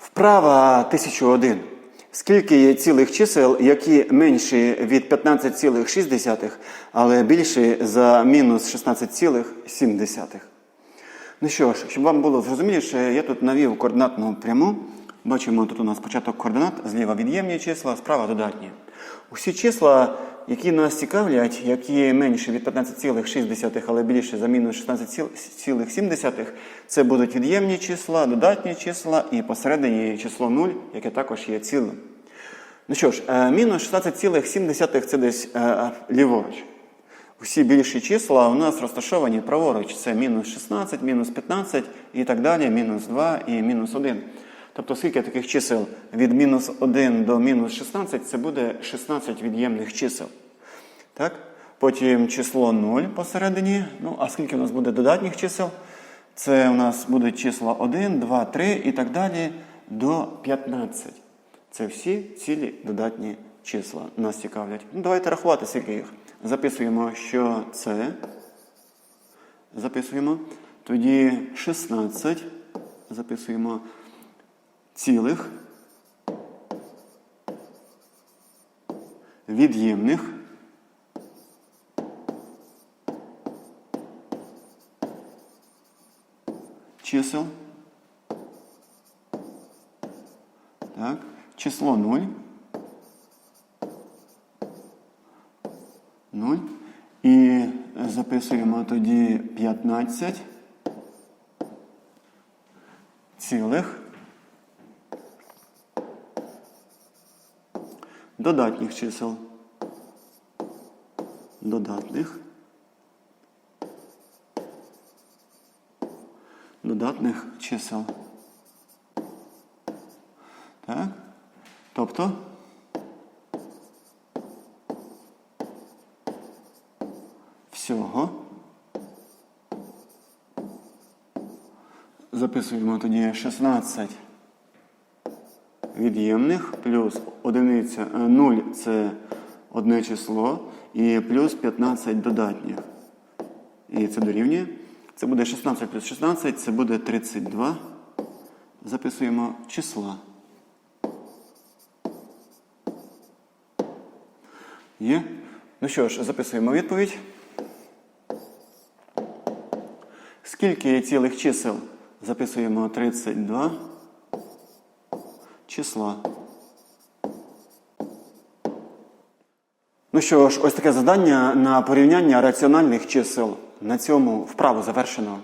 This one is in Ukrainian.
Вправа 1001. Скільки є цілих чисел, які менші від 15,6, але більші за мінус 16,7? Ну що ж, щоб вам було зрозуміліше, я тут навів координатну пряму. Бачимо, тут у нас початок координат, зліва від'ємні числа, справа додатні. Усі числа, які нас цікавлять, які менші від 15,6, але більше за мінус 16,7, це будуть від'ємні числа, додатні числа і посередині число 0, яке також є цілим. Ну що ж, е, мінус 16,7 це десь е, ліворуч. Усі більші числа у нас розташовані праворуч. Це мінус 16, мінус 15 і так далі, мінус 2 і мінус 1. Тобто, скільки таких чисел від мінус 1 до мінус 16, це буде 16 від'ємних чисел. Так? Потім число 0 посередині. Ну, а скільки у нас буде додатніх чисел? Це у нас будуть числа 1, 2, 3 і так далі до 15. Це всі цілі додатні числа нас цікавлять. Ну, давайте рахувати, скільки їх. Записуємо, що це. Записуємо. Тоді 16. Записуємо цілих. Від'ємних. Чисел. Так. Число 0. 0. І записуємо тоді 15 цілих додатніх чисел. Додатних. Додатних чисел. Так? Тобто всього. Записуємо тоді 16 від'ємних плюс одиниця 0 це одне число і плюс 15 додатніх. І це дорівнює. Це буде 16 плюс 16, це буде 32. Записуємо числа. Є? Ну що ж, записуємо відповідь. Скільки цілих чисел? Записуємо 32 числа. Ну що ж, ось таке завдання на порівняння раціональних чисел. На цьому вправу завершено.